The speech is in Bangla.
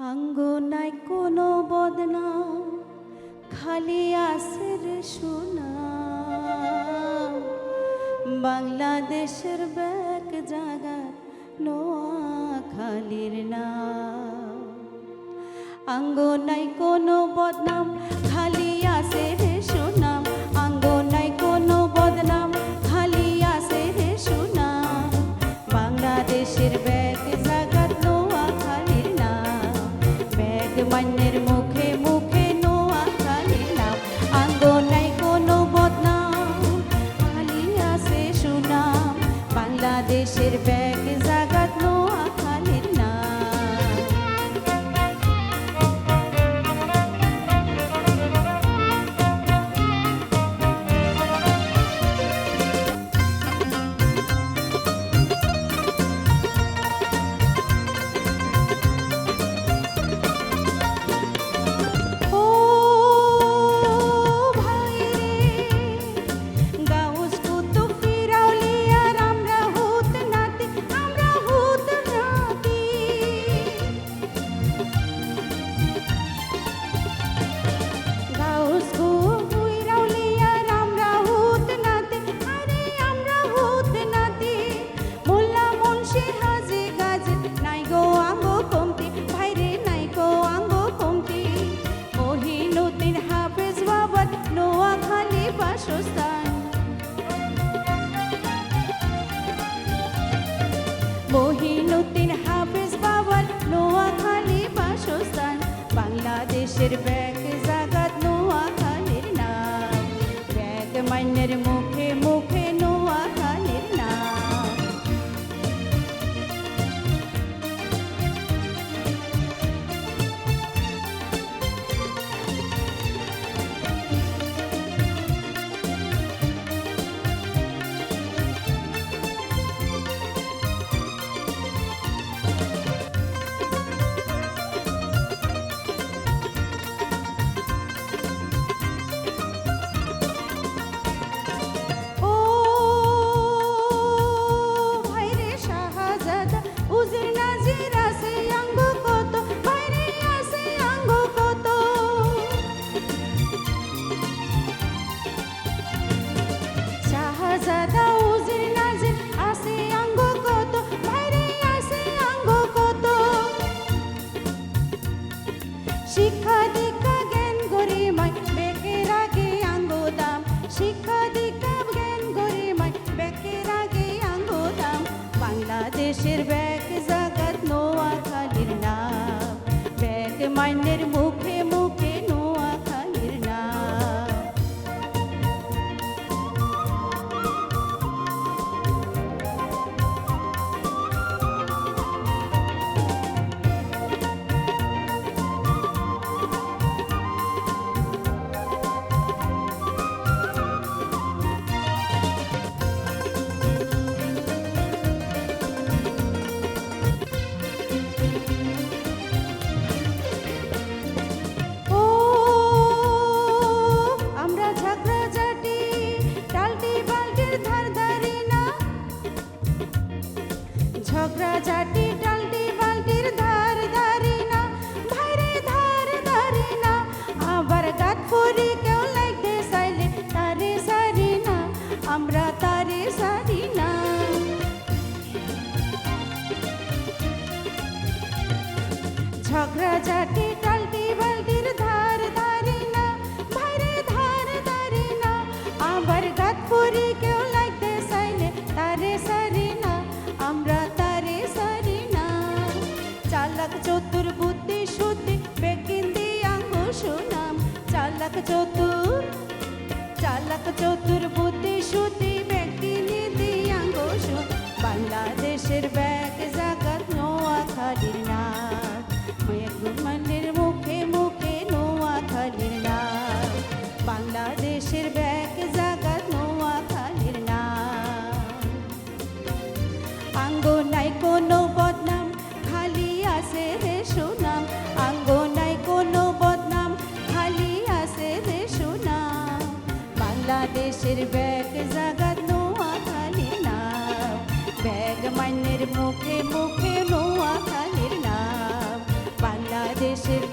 আঙ্গনায় কোনো বদনাম, খালি আসের সোনা বাংলাদেশের ব্যাক জায়গা নোয়া খালির না আঙ্গনায় কোনো বদনাম বাংলাদেশের ব্যাগ মহিনুদ্দিন হাফিজ বাবার নোয়াখালী বাসস্থান। বাংলাদেশের ব্যাগ জাগাত নোয়াখালীর নাম। ব্যাগ মান্যের মুখে শিক্ষা তারে সারি না। বালটির ধার ধারি ধার না। গাত কেউ লাগতে তারে আমরা তারে সারি না। চালাক চতুর বুদ্ধি শুদ্ধি সুনাম। আঙ্গনায় কোনো বদনাম, খালি আছে রে সুনাম। আঙ্গনায় কোনো বদনাম, খালি আছে রে সুনাম। বাংলাদেশের ব্যাগ জাগাত নোয়া খালি নাম। ব্যাগ মান্যের মুখে মুখে নোয়া খালির নাম। বাংলাদেশের